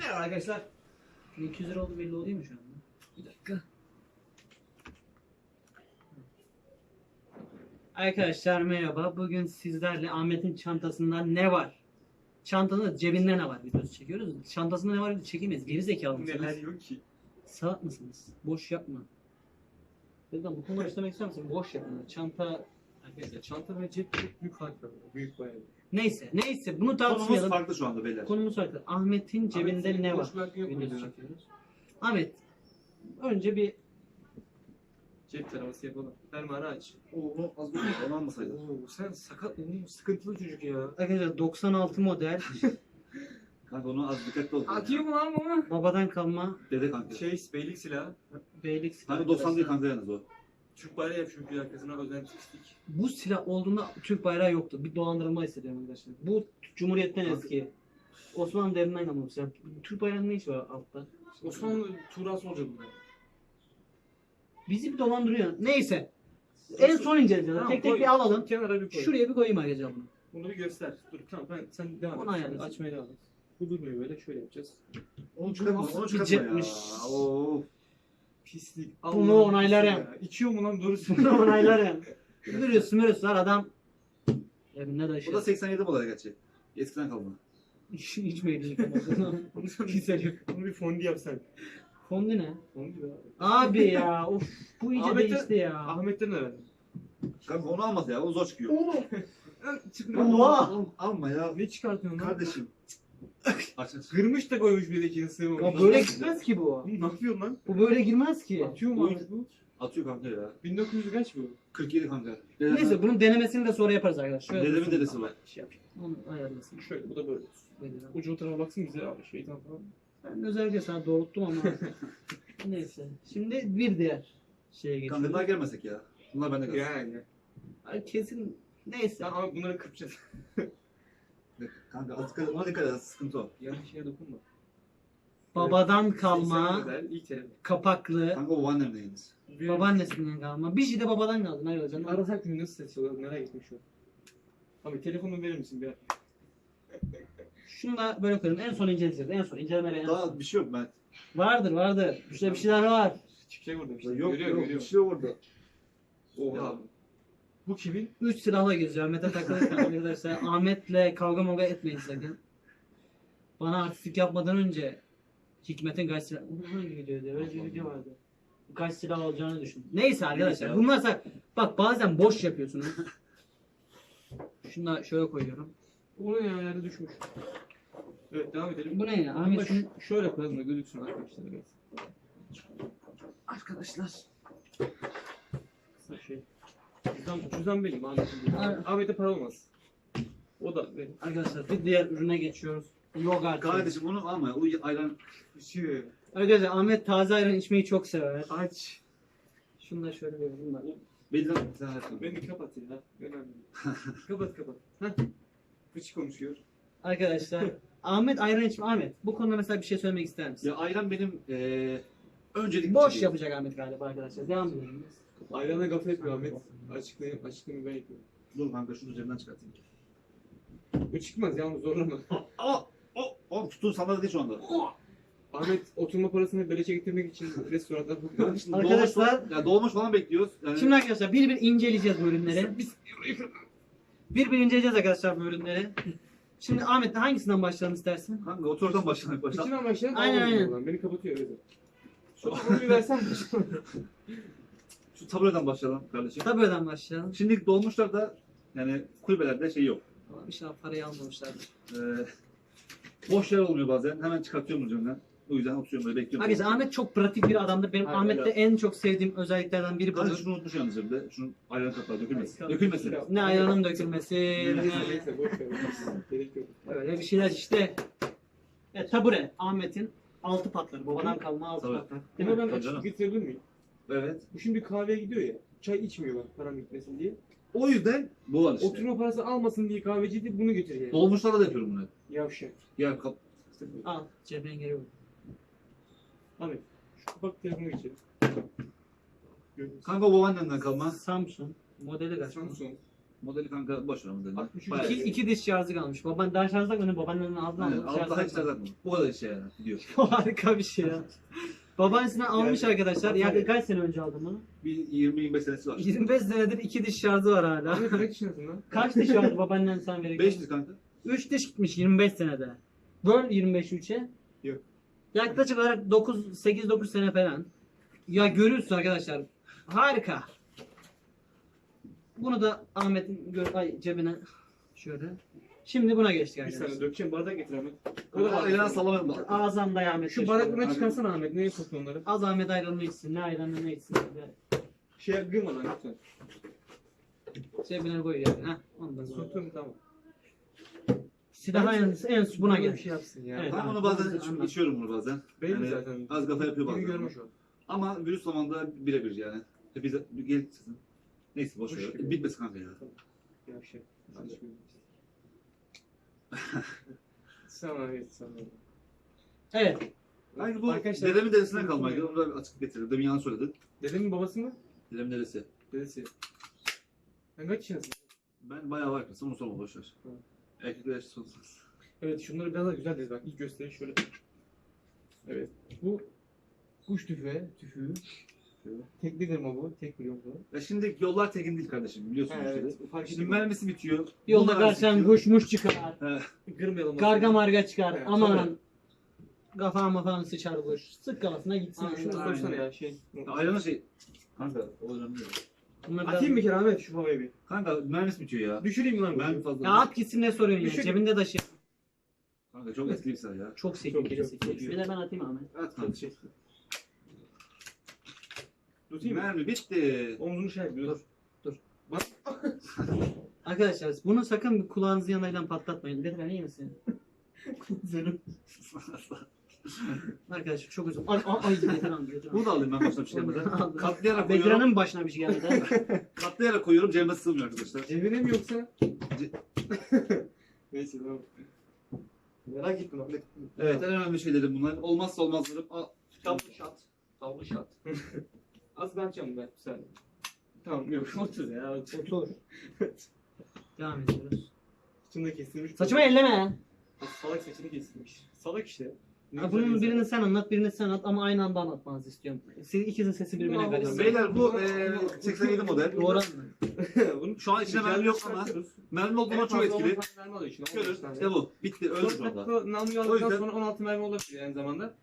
Merhaba arkadaşlar. 200 lira oldu belli oluyor mu şu anda? Bir dakika. Arkadaşlar merhaba. Bugün sizlerle Ahmet'in çantasından ne var? Çantanın cebinde ne var videosu çekiyoruz. Çantasında ne var videosu çekemeyiz. Geri zekalı mısınız? Neler yok ki? Salak mısınız? Boş yapma. Dedim bu konuyu işlemek ister misin? Boş yapma. Çanta... Arkadaşlar çanta ve cep çok büyük fark var. Büyük bayağı. Neyse, neyse. Bunu Konumuz tartışmayalım. farklı şu anda beyler. Konumuz farklı. Ahmet'in cebinde Ahmet, ne var? Videosu çekiyoruz. Ahmet, önce bir Cep taraması yapalım. Fermuarı aç. Onu az önce onu almasaydın. Oo, sen sakat mı? Sıkıntılı çocuk ya. arkadaşlar 96 model Kanka onu az dikkatli ol. Atıyor mu lan bunu? babadan kalma Dede kanka. Şey, beylik silahı. beylik silahı. Kanka 90 değil kanka yalnız o. Türk bayrağı çünkü arkasına özen çizdik. Bu silah olduğunda Türk bayrağı yoktu. Bir dolandırılma hissediyorum arkadaşlar. Bu Cumhuriyet'ten eski. Osmanlı devrinden kalma bu silah. Türk bayrağının ne işi var altta? Osmanlı Turan olacak bunlar. Bizi bir dolandırıyor. Neyse. En son inceleyeceğiz. Tamam, tek tek koy. bir alalım. Kenara bir koy. Şuraya bir koyayım arkadaşlar bunu. Bunu bir göster. Dur tamam ben sen devam et. Onu ayarlasın. Açmaya devam et. Bu durmuyor böyle şöyle yapacağız. Onu çıkartma, onu çıkartma ya. cepmiş? Pislik. Bunu Allah'ın onaylarım. ya. İçiyor mu lan doğrusu? Bunu onaylarım. Görüyorsun görüyorsun lan adam. Evinde de Bu da 87 model gerçi. Eskiden kalma. Hiç hiç meyilli yıkamadın. Onu bir, onu bir fondi yapsan. Fondü ne? Fondi be abi. Ya of bu iyice Ahmet'e- değişti ya. Ahmet'ten öğrendim. Kanka onu almasa ya o zor çıkıyor. Çıkmıyor. Oha! Al- Alma ya. Ne çıkartıyorsun lan? Kardeşim. Aç aç. Kırmış da koymuş bir de ikini sığmamış. Ya böyle gitmez ki bu. Oğlum ne yapıyorsun lan? Bu böyle girmez ki. Atıyor mu Bu-? Atıyor kanka ya. 1900 kaç bu? 47 kanka. Neyse bunun denemesini de sonra yaparız arkadaşlar. Şöyle Dedemin dursun. dedesi var. Şey yapayım. Onu ayarlasın. Şöyle bu da böyle. Böyle. Ucu o tarafa baksın bize abi şeytan falan. Ben özellikle sana doğrulttum ama. Neyse. Şimdi bir diğer şeye Kanka daha geçiyoruz. gelmesek ya. Bunlar bende kalsın. Yani. Ay, Kesin neyse. Ama bunları kırpacağız. Kanka dikkat, ona dikkat et. Sıkıntı o. Yanlış şeye dokunma. Babadan kalma, 80 model, ilk telefon. kapaklı, Kanka o babaannemle yalnız. Bir- babaannesinden kalma. Bir şey de babadan kaldı. Ne Sen olacak? arasak mı nasıl merak ettim şu an. Abi telefonumu verir misin bir? Şunu da böyle koyalım. En son inceleyeceğiz. En son incelemeli en son. Daha bir şey yok ben. Vardır vardır. Şurada bir şeyler var. Çıkacak orada bir şey. Yok görüyorum, yok görüyorum. bir şey yok orada. Oha. Ya. Bu kimin? Üç silahla geziyor. Ahmet'e takılırken arkadaşlar. Ahmet'le kavga mavga etmeyin sakın. Bana artistik yapmadan önce Hikmet'in kaç silah... Bu hangi videoydu? Öyle bir video vardı. Kaç silah olacağını düşün. Neyse arkadaşlar. Neyse. Bunlar sa- Bak bazen boş yapıyorsunuz. Şunu da şöyle koyuyorum. Ne ya yerde düşmüş. Evet devam edelim. Bu ne ya? Bunu da Ahmet şunu... ş- şöyle koyalım da gözüksün arkadaşlar. Evet. Arkadaşlar. Kısa şey. Cüzdan, cüzdan benim Ahmet'in. Aynen. Ahmet'e para olmaz. O da benim. Arkadaşlar bir diğer ürüne geçiyoruz. Yogurt. Kardeşim onu alma. O ayran Işığı. Arkadaşlar Ahmet taze ayran içmeyi çok sever. Aç. Şunu da şöyle bir bunlar. belli lan. Beni kapat ya. Önemli. kapat kapat. Heh. Fıçı konuşuyor. Arkadaşlar Ahmet ayran içme Ahmet. Bu konuda mesela bir şey söylemek ister misin? Ya ayran benim eee öncelik Boş şey. yapacak Ahmet galiba arkadaşlar. Devam edelim. Ayrana gaflet Ahmet. Açıklayayım, açıklayayım ben yapıyorum. Dur kanka şunu cebimden çıkartayım. Bu çıkmaz yalnız zorlama. Aa! O! O sandalye değil şu anda. Ahmet oturma parasını beleşe getirmek için restoranda Yani şimdi Arkadaşlar- dolmuş, ya dolmuş falan bekliyoruz. Yani Şimdi arkadaşlar bir bir inceleyeceğiz bu ürünleri. Biz Bir bir inceleyeceğiz arkadaşlar bu ürünleri. Şimdi Ahmet hangisinden başlayalım istersin? kanka oturdan başlamak başla. İçinden başlayalım. Aynen, Aynen aynen. aynen. Beni kapatıyor öyle. Şu konuyu versen Şu tabureden başlayalım kardeşim. Tabii öden başlayalım. Şimdi dolmuşlarda yani kulübelerde şey yok. Ama İnşallah parayı almamışlardır. Ee, boş yer olmuyor bazen. Hemen çıkartıyorum cebimden. O yüzden oturuyorum böyle bekliyorum. Arkadaşlar Ahmet çok pratik bir adamdır. Benim Aynen Ahmet'te en çok sevdiğim özelliklerden biri budur. şunu unutmuş yalnız cebimde. Şunun ayran kapağı dökülmesin. Dökülmesin. ya. Ne ayranın dökülmesi, ne... Neyse boş ver. Gerek yok. Öyle bir şeyler işte. Evet, tabure. Ahmet'in altı patları. Babadan kalma altı Tabii. patlar. Değil Ama mi? ben Tabii açık canım. getirebilir miyim? Evet. Bu şimdi kahveye gidiyor ya. Çay içmiyor bak param gitmesin diye. O yüzden bu var işte. Oturma parası almasın diye kahveci de bunu getiriyor. Yani. Dolmuşlarda da yapıyorum bunu. Yavşak. Ya kap Al. Cebine geliyor. Ahmet. Şu bak telefonu geçelim. Görüyorsun. Kanka babaannemden kalma. Samsung. Modeli kaç? Samsung. Modeli kanka boş ver modeli. Bak, şu Bayağı İki, iki diş şarjı kalmış. Baban daha şarj takmadın. Babaannenin ağzına Aynen, aldı. al daha hiç takma. Bu kadar işte yani. Gidiyor. Harika bir şey ya. Babaannesinden almış arkadaşlar. Ya kaç sene önce aldın bunu? Bir 20-25 senesi var. 25 senedir iki diş şarjı var hala. Ahmet kaç yaşındasın lan? Kaç diş vardı babaannen sen verirken? 500 kanka. 3 diş gitmiş 25 senede. Böl 25 3'e. Yok. Yaklaşık olarak 9 8 9 sene falan. Ya görüyorsun arkadaşlar. Harika. Bunu da Ahmet'in gö- ay, cebine şöyle. Şimdi buna geçtik Bir arkadaşlar. saniye dökeceğim bardak getir Ahmet. Kanka ayağına sallamayalım bak. Ağzından da Ahmet. Şu geçti. bardaklarını çıkarsana Ahmet. Neye sokuyorsun onları? Az Ahmet ayranını içsin. Ne ayranını ne içsin. Şeye girme lan lütfen. Cebine koy yani. Heh, ondan sonra. Soktum tamam. Silahı en, en buna Böyle gel. bir şey yapsın ya. Evet. Ben onu bazen iç- anladım. içiyorum bunu bazen. Benim Yani zaten. Az kafa yapıyor bazen. görmüş o. Ama virüs zamanında birebir yani. Hepinize gel sizin. Neyse boş Hoş ver. gibi. Bitmesin kanka ya. Ya bir Sana evet sana. Evet. Kanka bu Arkadaşlar- dedemin dedesinden kalmaydı. Onu da açık getirdim. Demin yanlış söyledin. Dedemin babası mı? Dedemin dedesi. Dedesi. Sen kaç yaşındasın? Ben bayağı var kısım onu sorma boş ver. Hı. Erkekler yaşı sorulmaz. Evet şunları biraz daha güzel diz bak. İlk göstereyim şöyle. Evet. Bu kuş tüfeği, tüfüğü. Şöyle. Tekli kırma bu. Tek biliyorum bunu. Ya şimdi yollar tekin değil kardeşim biliyorsun Ha, işte. evet. Fark Şimdi mermisi bitiyor. Yolda bu mermisi karşıdan bitiyor. kuşmuş çıkar. He. Kırmayalım. Garga marga çıkar. Evet, Aman. Kafam mafam sıçar kuş. Sık kafasına gitsin. Aynen, şunu Aynen. ya şey. Ayranı şey. Kanka o önemli değil. Bunlar Atayım bir kere Ahmet şu havaya bir. Kanka mermisi bitiyor ya. Düşüreyim lan. Mermi bunu. fazla. Ya at gitsin ne soruyorsun ya. Düşün. Cebinde taşı. Kanka çok eski bir silah ya. Çok Çok, sekiyor çok, çok. Bir de ben atayım Ahmet. At kanka. Şey. Tutayım mı? Mermi bitti. Omzunu şey yapıyor. Dur. Dur. Bak. Arkadaşlar bunu sakın bir kulağınızın yanıyla patlatmayın. Lütfen iyi misin? Senin. Arkadaşlar çok uzun. Ay ay ay. Bunu da alayım ben başına bir şey yapmadan. Katlayarak koyuyorum. Bedirhan'ın başına bir şey geldi. Katlayarak koyuyorum cebime sığmıyor arkadaşlar. Cebine mi yoksa? Ce- Neyse tamam. Merak ettim. Evet en önemli şeylerim bunlar. Olmazsa olmazlarım. Al, Tavlı şat. Tavlı şat. Az ben açacağım ben. Sen. Tamam yok otur ya. Otur. Otur. Devam ediyoruz. Saçını da kesilmiş. Saçımı elleme. Salak saçını kesilmiş. Salak işte. Ne Ha, güzel bunun insan. birini sen anlat, birini sen anlat ama aynı anda anlatmanızı istiyorum. Siz ikisinin sesi birbirine karışsın. Beyler bu e, 87 model. Doğru? Bunu Şu an içine mermi yok ama mermi olduğunda çok etkili. Görün. İşte bu. Bitti. Öldü şu anda. Namluyu O aldıktan yüzden- sonra 16 mermi olabilir aynı zamanda.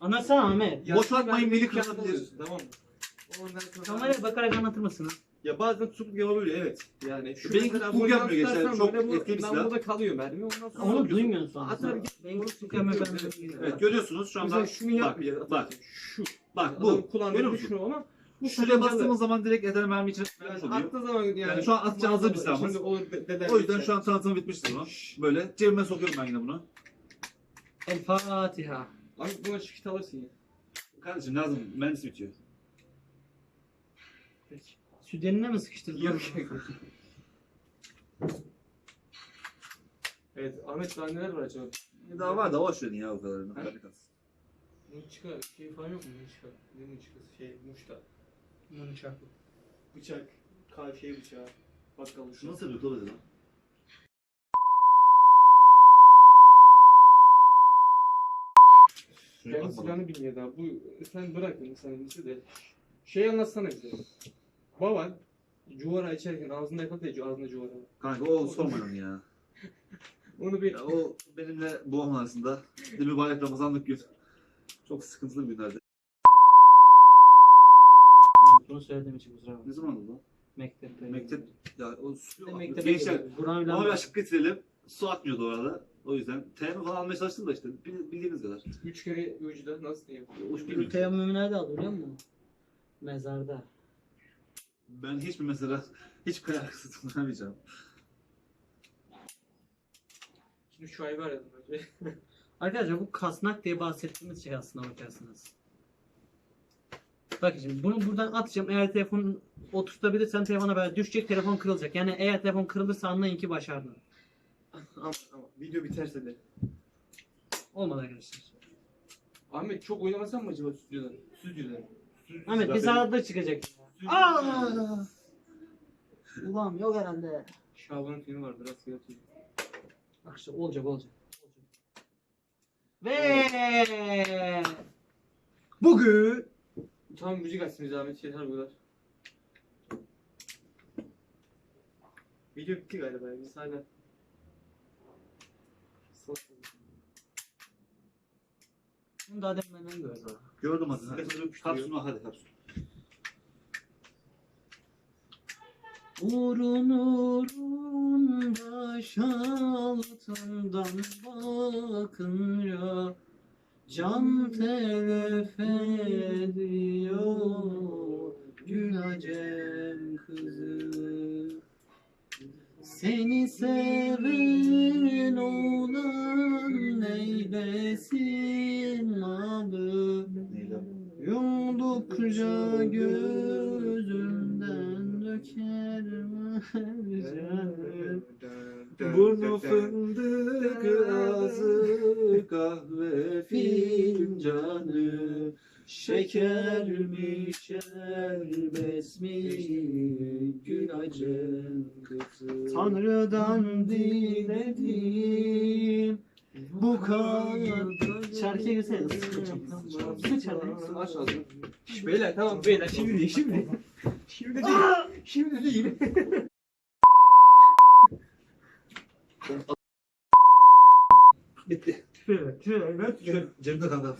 Anlatsana Ahmet. Boşaltmayın, mermi minik kendi kırılabilir. alıyorsun, Tamam mı? Ondan sonra- Kameraya bakarak anlatır mısın? Ya bazen tutukluk yapabiliyor evet. Yani şu Benimki mesela tutukluk boydan yapmıyor gençler, tutarsan çok böyle bu etkili bir silah. namluda kalıyor mermi. Ondan sonra Onu duymuyorsun sonra. Atar git. Benim ben Evet görüyorsunuz şu anda. Mesela şunu Bak. yapmayacağız. bak. Şu. Bak bu. kullandığı Görüyor musun? şunu ama bu Şuraya sakıncalı. bastığımız zaman direkt eder mermi içine vermiş yani oluyor. attığı zaman yani, Yani şu an atacağınız hazır bir silahımız. Şimdi olur de- deder O yüzden geçer. şu an tanıtımı bitmiştir bunu. Böyle cebime sokuyorum ben yine bunu. El Fatiha. Abi buna çıkıt alırsın ya. Kardeşim lazım. Mermisi bitiyor. Peki. Sütyenine mi sıkıştırdın? Yok. evet Ahmet daha neler var acaba? Daha var da boş verin ya o kadarını. Ha? Hadi kalsın. Mınçıka şey falan yok mu? Mınçıka. Ne mınçıkası? Şey muşta. Mınçak. Bıçak. Kal şey bıçağı. Bakalım Şu nasıl yapıyor lan? Bakmadım. silahını bilmiyor daha. Bu sen bırakın sen iyisi de. Şey anlatsana bize. Baban cuvara içerken ağzında yakaladı ya ağzında cuvara. Kanka o sormayın onu ya. Onu bir ya. O benimle babam arasında bir mübarek Ramazanlık gün. Çok sıkıntılı bir günlerdi. Bunu söylediğim için kusura bakma. Ne zaman oldu lan? Mektepte. Mektep ya o su Mektepte gençler ona bir aşık getirelim. Su atmıyordu orada. O yüzden temin falan almaya çalıştım da işte bil- bildiğiniz kadar. üç kere ucuda nasıl diyeyim? Bir bilmiyorum. teyemmümü nerede aldı biliyor musun? Mezarda. Ben hiçbir mesela hiç arkası tutunamayacağım. Şimdi şu ayı aradım önce. Arkadaşlar bu kasnak diye bahsettiğimiz şey aslında bakarsınız. Bakın şimdi bunu buradan atacağım. Eğer telefon oturtabilirsen telefona böyle düşecek telefon kırılacak. Yani eğer telefon kırılırsa anlayın ki başardın. Ama ama video biterse de. Olmadı arkadaşlar. Ahmet çok oynamasan mı acaba stüdyodan? Stüdyodan. Ahmet biz arada çıkacak. Aa! Ulan yok herhalde. Şaban'ın filmi vardı. Rastgele atıyor. Bak işte olacak olacak. Ve bugün Tam müzik açsın bize Ahmet. Yeter bu kadar. Video bitti galiba. Biz hala. Bunu daha demin benden gördüm. Gördüm işte Kapsuna hadi kapsuna. Urun urun baş altından bakınca Can telef ediyor Gül acem kızı Seni seven olan neylesin adı? Yumdukça gözümden döker Burnu fındık ağzı kahve fincanı Şeker mi şerbet mi gül acım kızı Tanrı'dan diledim bu kadar Şarkıya girsene Sıkı şarkı Aç ağzını. Beyler tamam beyler şimdi değil şimdi. Şimdi değil. Şimdi değil. Bitti. Tüfe tüfe ver cebimde kaldı.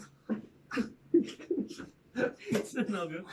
Sen ne yapıyorsun?